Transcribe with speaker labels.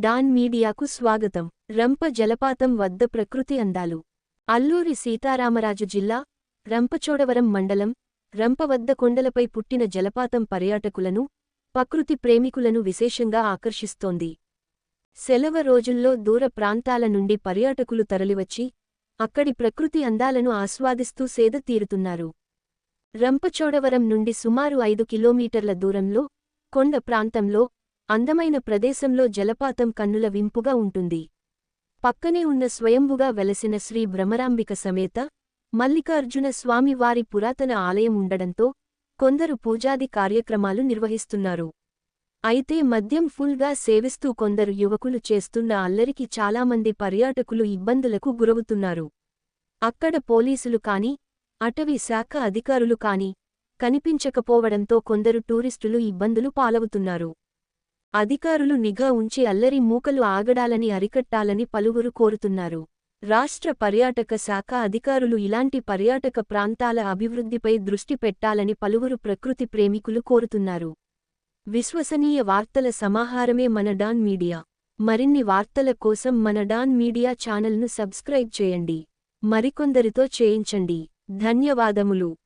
Speaker 1: Don మీడియాకు స్వాగతం. రంప జలపాతం వద్ద ప్రకృతి అందాలు. అల్లూరి సీతారామరాజు జిల్లా రంపచోడవరం మండలం రంప వద్ద కొండలపై పుట్టిన జలపాతం పర్యాటకులను ప్రకృతి ప్రేమికులను విశేషంగా ఆకర్షిస్తోంది. సెలవ రోజుల్లో దూర ప్రాంతాల నుండి పర్యాటకులు తరలివచ్చి అక్కడి ప్రకృతి అందాలను ఆస్వాదిస్తూ సేద తీరుతున్నారు. రంపచోడవరం నుండి సుమారు ఐదు కిలోమీటర్ల దూరంలో కొండ ప్రాంతంలో అందమైన ప్రదేశంలో జలపాతం కన్నుల వింపుగా ఉంటుంది. పక్కనే ఉన్న స్వయంభుగా వెలసిన శ్రీ భ్రమరాంబిక సమేత మల్లికార్జున స్వామివారి పురాతన ఆలయం ఉండడంతో కొందరు పూజాది కార్యక్రమాలు నిర్వహిస్తున్నారు. అయితే మద్యం ఫుల్గా సేవిస్తూ కొందరు యువకులు చేస్తున్న అల్లరికి చాలామంది పర్యాటకులు ఇబ్బందులకు గురవుతున్నారు. అక్కడ పోలీసులు కాని అటవీ శాఖ అధికారులు కాని కనిపించకపోవడంతో కొందరు టూరిస్టులు ఇబ్బందులు పాలవుతున్నారు. అధికారులు నిఘా ఉంచి అల్లరి మూకలు ఆగడాలని అరికట్టాలని పలువురు కోరుతున్నారు. రాష్ట్ర పర్యాటక శాఖ అధికారులు ఇలాంటి పర్యాటక ప్రాంతాల అభివృద్ధిపై దృష్టి పెట్టాలని పలువురు ప్రకృతి ప్రేమికులు కోరుతున్నారు. విశ్వసనీయ వార్తల సమాహారమే మన డాన్ మీడియా. మరిన్ని వార్తల కోసం మన డాన్ మీడియా ఛానల్ను సబ్స్క్రైబ్ చేయండి. మరికొందరితో చేయించండి. ధన్యవాదములు.